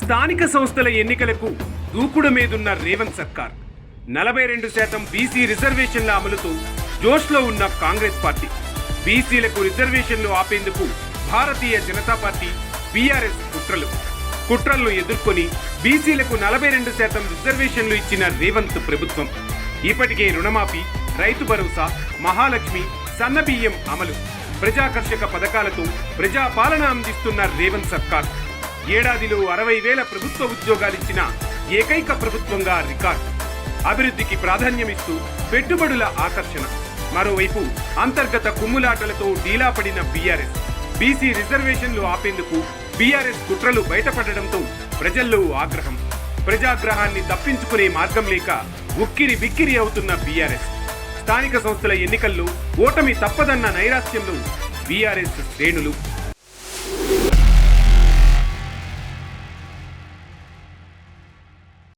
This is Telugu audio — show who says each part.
Speaker 1: స్థానిక సంస్థల ఎన్నికలకు దూకుడు మీదున్న రేవంత్ సర్కార్. నలభై రెండు శాతం బీసీ రిజర్వేషన్ల అమలుతో జోష్లో ఉన్న కాంగ్రెస్ పార్టీ. బీసీలకు రిజర్వేషన్లు ఆపేందుకు భారతీయ జనతా పార్టీ బీఆర్ఎస్ కుట్రలు. కుట్రలను ఎదుర్కొని బీసీలకు నలభై రెండు శాతం రిజర్వేషన్లు ఇచ్చిన రేవంత్ ప్రభుత్వం. ఇప్పటికే రుణమాఫీ రైతు భరోసా మహాలక్ష్మి సన్నబియ్యం అమలు. ప్రజాకర్షక పథకాలతో ప్రజాపాలన అందిస్తున్న రేవంత్ సర్కార్. ఏడాదిలో అరవై వేల ప్రభుత్వ ఉద్యోగాలిచ్చిన ఏకైక ప్రభుత్వంగా రికార్డు. అభివృద్ధికి ప్రాధాన్యమిస్తూ పెట్టుబడుల ఆకర్షణ. మరోవైపు అంతర్గత కుమ్ములాటలతో డీలాపడిన బీఆర్ఎస్ బీసీ రిజర్వేషన్లు ఆపేందుకు బీఆర్ఎస్ కుట్రలు బయటపడడంతో ప్రజల్లో ఆగ్రహం. ప్రజాగ్రహాన్ని తప్పించుకునే మార్గం లేక ఉక్కిరి బిక్కిరి అవుతున్న బీఆర్ఎస్. స్థానిక సంస్థల ఎన్నికల్లో ఓటమి తప్పదన్న నైరాశ్యంలో బీఆర్ఎస్ శ్రేణులు.